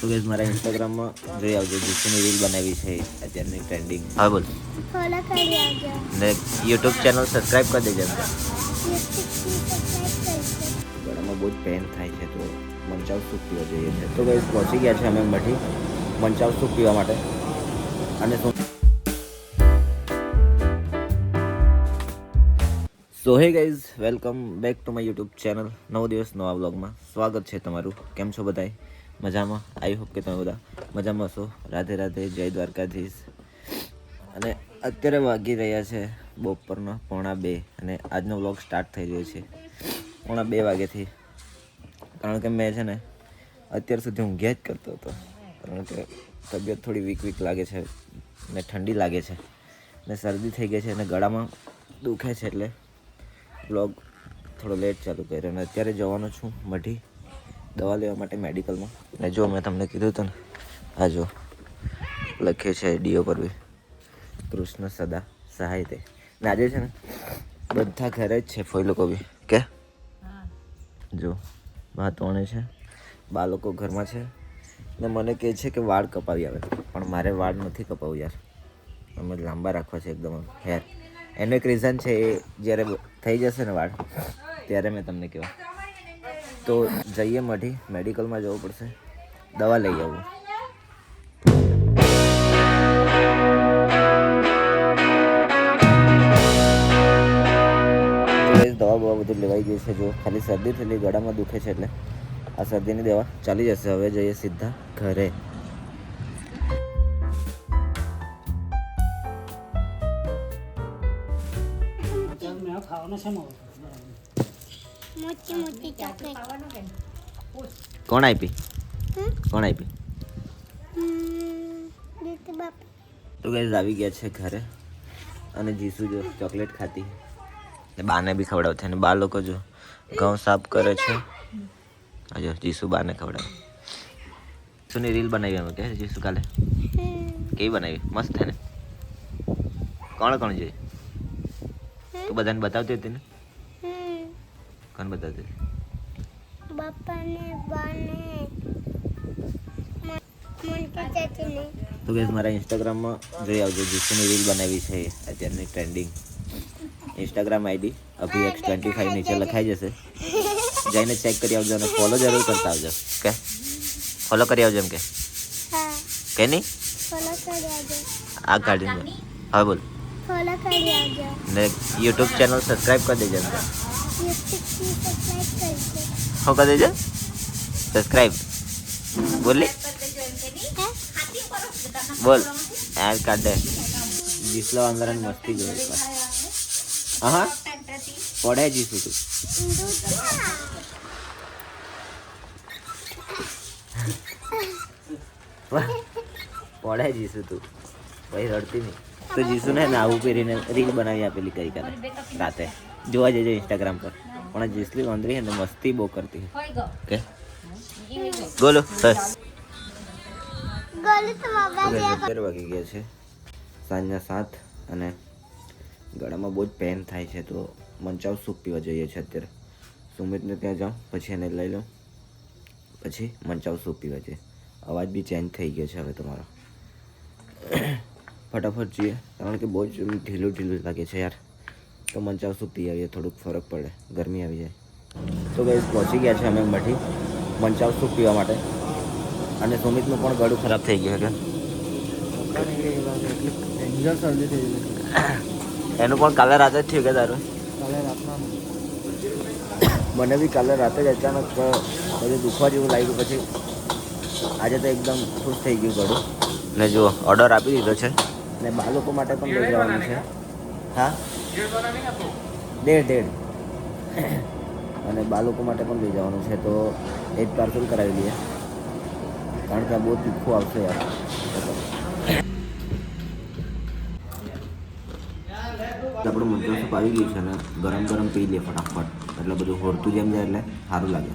તો ગેસ મારા ઇન્સ્ટાગ્રામમાં જોઈ આવજો જીસુની રીલ બનાવી છે અત્યારની ટ્રેન્ડિંગ હા બોલ. ફોલો કરી આવજો. ને યુટ્યુબ ચેનલ સબસ્ક્રાઇબ કરી દેજો ગળામાં બહુ જ પેન થાય છે તો મંચાવ સૂપ પીવા જોઈએ છે. તો ગઈઝ પહોંચી ગયા છે અમે મઠી મંચાવ સૂપ પીવા માટે. અને so hey guys welcome back to my YouTube channel નવો દિવસ, નવા બ્લોગમાં સ્વાગત છે તમારું. કેમ છો બધાય? મજામાં? આઈ હોપ કે તમે બધા મજામાં છો રાધે રાધે, જય દ્વારકાધીશ. અને અત્યારે વાગી રહ્યા છે બપોરના પોણા બે અને આજનો બ્લોગ સ્ટાર્ટ થઈ રહ્યો છે. પોણા બે વાગ્યાથી. કારણ કે મેં છે ને અત્યાર સુધી ઊંઘ્યા જ કરતો હતો. કારણ કે તબિયત થોડી વીક વીક લાગે છે ને ઠંડી લાગે છે ને શરદી થઈ ગઈ છે અને ગળામાં દુખે છે એટલે બ્લોગ થોડો લેટ ચાલુ કર્યો અને અત્યારે જવાનો છું મઢી. દવા લેવા માટે મેડિકલમાં. ને જો મેં તમને કીધું હતું ને આ જો લખે છે ડીઓ પર બી. કૃષ્ણ સદા સહાય તે. ને આજે છે ને બધા ઘરે જ છે ફોઈ લોકો બી. કે? જો મા તોણે છે બાળકો ઘરમાં છે. ને મને કહે છે કે વાળ કપાવી આવે. પણ મારે વાળ નથી કપાવું યાર. અમે લાંબા રાખવા છે એકદમ હેર એનું એક રીઝન છે એ જ્યારે થઈ જશે ને વાળ, ત્યારે મેં તમને કહેવા. તો જઈએ મઢી, મેડિકલમાં જવું પડશે. દવા લઈ આવું. દવા બવા બધું લેવાઈ ગઈ છે જો. ખાલી શરદી થયેલી ગળામાં દુખે છે એટલે આ શરદીની દવા ચાલી જશે. હવે જઈએ સીધા ઘરે. મોટી મોટી ચોકલેટ કોણ આપી? કોણ આપી? તો ગઈ આવી ગયા છે ઘરે. અને જીસુ જો ચોકલેટ ખાતી. ને બાને બી ખવડાવશે અને બા લોકો જો ઘઉં સાફ કરે છે. આ જો જીસુ બાને ખવડાવે. સુની રીલ બનાવી અમે કે જીસુ કાલે? કેવી બનાવી? મસ્ત હે ને? કોણ કોણ જોઈ? તું બધાને બતાવતી હતી ને. કોણ બતાવતી હતી? બાપાને બાને. તો ગેસ મારા ઇન્સ્ટાગ્રામમાં જોઈ આવજો જીસુની રીલ બનાવી છે અત્યારની ટ્રેન્ડિંગ ઇન્સ્ટાગ્રામ આઈડી અભી એક્સ ટ્વેન્ટી ફાઈવ નીચે લખાઈ જશે. જઈને ચેક કરી આવજો અને ફોલો જરૂર કરતા આવજો કે ફોલો કરી આવજો એમ કે? કે નહીં? આ કાઢીને હવે બોલ. ને યુટ્યુબ ચેનલ સબસ્ક્રાઈબ કરી દેજો. શું કરી દેજો? સબસ્ક્રાઈબ બોલી બોલ. આ કાઢ. દે જીસલો અંદરન મસ્તી જોઈ હા? પડે જીસુ તું. પડે જીસુ તું. ભાઈ રડતી નહીં. તો જીસુ ને આવું પહેરીને રીલ બનાવી આપેલી કઈ કાલે રાતે. જોવા જજો ઇન્સ્ટાગ્રામ પર. પણ જીસલી વાંદરી હે ને મસ્તી બહુ કરતી ઓકે? કે બોલો બસ ગોલી અત્યારે વાગી ગયા છે. સાંજના સાત અને ગળામાં બહુ જ પેન થાય છે તો મંચાવ સૂપ પીવા જઈએ છે અત્યારે. સુમિતને ત્યાં જાઉં પછી એને લઈ લઉં. પછી મંચાવ સૂપ પીવા જઈએ. અવાજ બી ચેન્જ થઈ ગયો છે હવે તમારો. ફટાફટ જઈએ. કારણ કે બહુ જ ઢીલું ઢીલું લાગે છે યાર. તો મંચાવ સૂપ પી આવીએ, થોડુંક ફરક પડે. ગરમી આવી જાય. તો ગઈ પહોંચી ગયા છે અમે મઠી મંચાવ સૂપ પીવા માટે. અને સુમિતનું પણ ગળું ખરાબ થઈ ગયું છે એનું પણ કાલે રાતે જ થયું કે તારું? મને બી કાલે રાતે જ અચાનક પછી દુખવા જેવું લાગ્યું પછી. આજે તો એકદમ ખુશ થઈ ગયું ગળું. ને જુઓ ઓર્ડર આપી દીધો છે. ને બાળકો માટે પણ લઈ જવાનું છે. હા? ડેઢ ડેઢ અને બાળકો માટે પણ લઈ જવાનું છે તો એ જ પાર્સલ કરાવી લઈએ કારણ કે આ બહુ તીખું આવશે યાર. આપણું સૂપ આવી ગયું છે ને ગરમ ગરમ પી લે ફટાફટ. એટલે બધું હોરતું જેમ જાય એટલે સારું લાગે.